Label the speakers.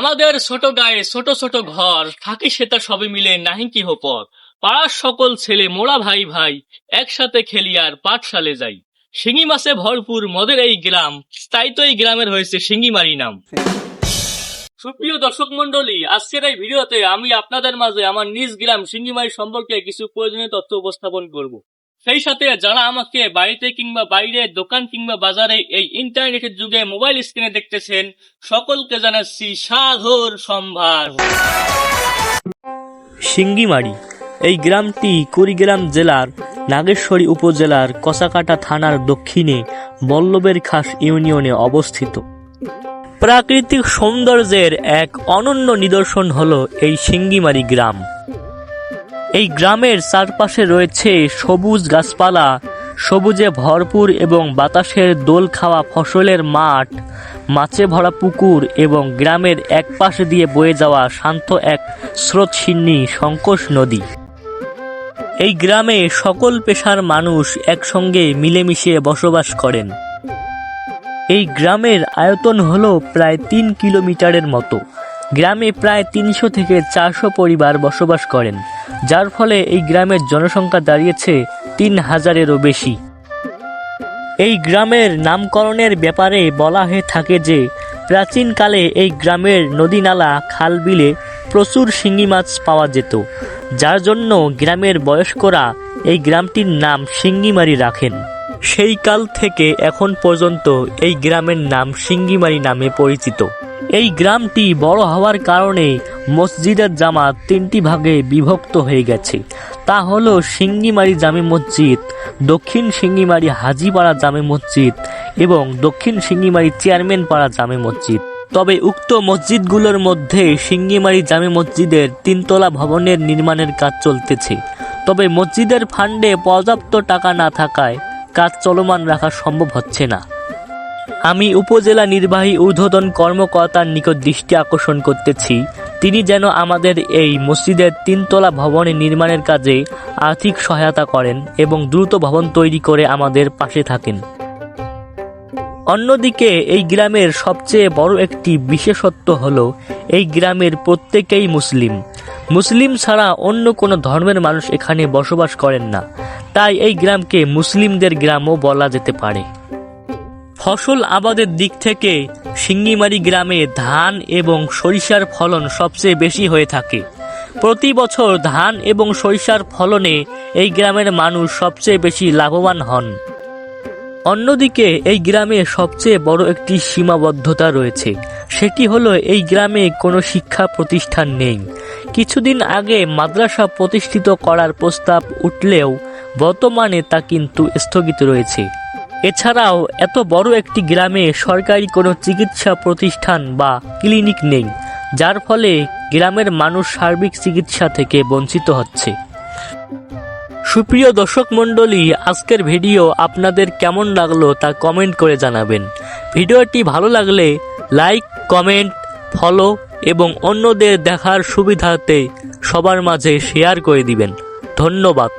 Speaker 1: আমাদের ছোট গায়ে ছোট ছোট ঘর, থাকি সেটা সবে মিলে নাহি কি হোপর পাড়ার সকল ছেলে মোড়া ভাই ভাই, একসাথে খেলি আর পাঠশালে যাই। শিঙি মাছে ভরপুর মদের এই গ্রাম, তাই তো এই গ্রামের হয়েছে শিঙ্গিমারি নাম। সুপ্রিয় দর্শক মন্ডলী আজকের এই ভিডিওতে আমি আপনাদের মাঝে আমার নিজ গ্রাম শিঙ্গিমারি সম্পর্কে কিছু প্রয়োজনীয় তথ্য উপস্থাপন করব। সেই সাথে যারা আমাকে বাড়িতে কিংবা বাইরে দোকান কিংবা বাজারে এই ইন্টারনেটের যুগে মোবাইল স্ক্রিনে দেখতেছেন, সকলকে জানাচ্ছি সাধুর সম্ভার।
Speaker 2: সিঙ্গিমারি এই গ্রামটি কুড়িগ্রাম জেলার নাগেশ্বরী উপজেলার কসাকাটা থানার দক্ষিণে বল্লবের খাস ইউনিয়নে অবস্থিত। প্রাকৃতিক সৌন্দর্যের এক অনন্য নিদর্শন হল এই সিঙ্গিমারি গ্রাম। এই গ্রামের চারপাশে রয়েছে সবুজ গাছপালা, সবুজে ভরপুর এবং বাতাসের দোল খাওয়া ফসলের মাঠ, মাছে ভরা পুকুর এবং গ্রামের এক পাশে দিয়ে বয়ে যাওয়া শান্ত এক স্রোতশিন্নি সংকোষ নদী। এই গ্রামে সকল পেশার মানুষ একসঙ্গে মিলেমিশে বসবাস করেন। এই গ্রামের আয়তন হল প্রায় তিন কিলোমিটারের মতো। গ্রামে প্রায় তিনশো থেকে চারশো পরিবার বসবাস করেন। যার ফলে এই গ্রামের জনসংখ্যা দাঁড়িয়েছে তিন হাজারেরও বেশি। এই গ্রামের নামকরণের ব্যাপারে বলা হয়ে থাকে যে, প্রাচীনকালে এই গ্রামের নদী নালা খাল বিলে প্রচুর শিঙি মাছ পাওয়া যেত। যার জন্য গ্রামের বয়স্করা এই গ্রামটির নাম শিঙ্গিমারি রাখেন। সেই কাল থেকে এখন পর্যন্ত এই গ্রামের নাম শিঙ্গিমারি নামে পরিচিত। এই গ্রামটি বড় হওয়ার কারণে মসজিদের জামাত তিনটি ভাগে বিভক্ত হয়ে গেছে। তা হলো সিঙ্গিমারি জামে মসজিদ, দক্ষিণ সিঙ্গিমারি হাজিপাড়া জামে মসজিদ এবং দক্ষিণ সিঙ্গিমারি চেয়ারম্যান পাড়া জামে মসজিদ। তবে উক্ত মসজিদগুলোর মধ্যে সিঙ্গিমারি জামে মসজিদের তিনতলা ভবনের নির্মাণের কাজ চলতেছে। তবে মসজিদের ফান্ডে পর্যাপ্ত টাকা না থাকায় কাজ চলমান রাখা সম্ভব হচ্ছে না। আমি উপজেলা নির্বাহী ঊর্ধ্বতন কর্মকর্তার নিকট দৃষ্টি আকর্ষণ করতেছি। তিনি যেন আমাদের এই মসজিদের তিনতলা ভবনের নির্মাণের কাজে আর্থিক সহায়তা করেন এবং দ্রুত ভবন তৈরি করে আমাদের পাশে থাকেন। অন্যদিকে এই গ্রামের সবচেয়ে বড় একটি বিশেষত্ব হল, এই গ্রামের প্রত্যেকেই মুসলিম। মুসলিম ছাড়া অন্য কোনো ধর্মের মানুষ এখানে বসবাস করেন না। তাই এই গ্রামকে মুসলিমদের গ্রামও বলা যেতে পারে। ফসল আবাদের দিক থেকে সিঙ্গিমারি গ্রামে ধান এবং সরিষার ফলন সবচেয়ে বেশি হয়ে থাকে। প্রতি বছর ধান এবং সরিষার ফলনে এই গ্রামের মানুষ সবচেয়ে বেশি লাভবান হন। অন্যদিকে এই গ্রামে সবচেয়ে বড় একটি সীমাবদ্ধতা রয়েছে। সেটি হলো এই গ্রামে কোনো শিক্ষা প্রতিষ্ঠান নেই। কিছুদিন আগে মাদ্রাসা প্রতিষ্ঠিত করার প্রস্তাব উঠলেও বর্তমানে তা কিন্তু স্থগিত রয়েছে। এছাড়াও এত বড় একটি গ্রামে সরকারি কোনো চিকিৎসা প্রতিষ্ঠান বা ক্লিনিক নেই, যার ফলে গ্রামের মানুষ সার্বিক চিকিৎসা থেকে বঞ্চিত হচ্ছে। সুপ্রিয় দর্শক মণ্ডলী, আজকের ভিডিও আপনাদের কেমন লাগল তা কমেন্ট করে জানাবেন। ভিডিওটি ভালো লাগলে লাইক, কমেন্ট, ফলো এবং অন্যদের দেখার সুবিধাতে সবার মাঝে শেয়ার করে দিবেন। ধন্যবাদ।